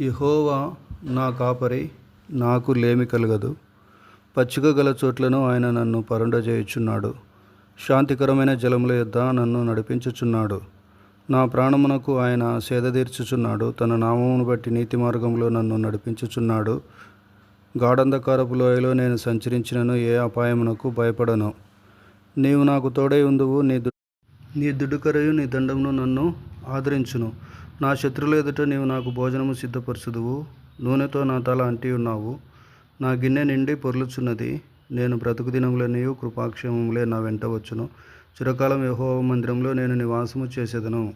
యెహోవా నా కాపరి నాకు లేమి కలగదు. పచ్చిక గల చోట్లను ఆయన నన్ను పరుండజేయుచున్నాడు. శాంతికరమైన జలముల యొద్ద నన్ను నడిపించుచున్నాడు. నా ప్రాణమునకు ఆయన సేద తీర్చుచున్నాడు. తన నామమును బట్టి నీతి మార్గంలో నన్ను నడిపించుచున్నాడు. గాఢంధకారపు లోయలో నేను సంచరించినను ఏ అపాయమునకు భయపడను. నీవు నాకు తోడై ఉందువు నీ దు నీ దుడుకరయు నీ దండమును నన్ను ఆదరించును. నా శత్రువుల ఎదుట నీవు నాకు భోజనము సిద్ధపరచుదువు. నూనెతో నా తల అంటి ఉన్నావు. నా గిన్నె నిండి పొర్లుచున్నది. నేను బ్రతుకు దినములనియు కృపాక్షేమములే నా వెంట వచ్చును. చిరకాలం యహోవ మందిరంలో నేను నివాసము చేసేదను.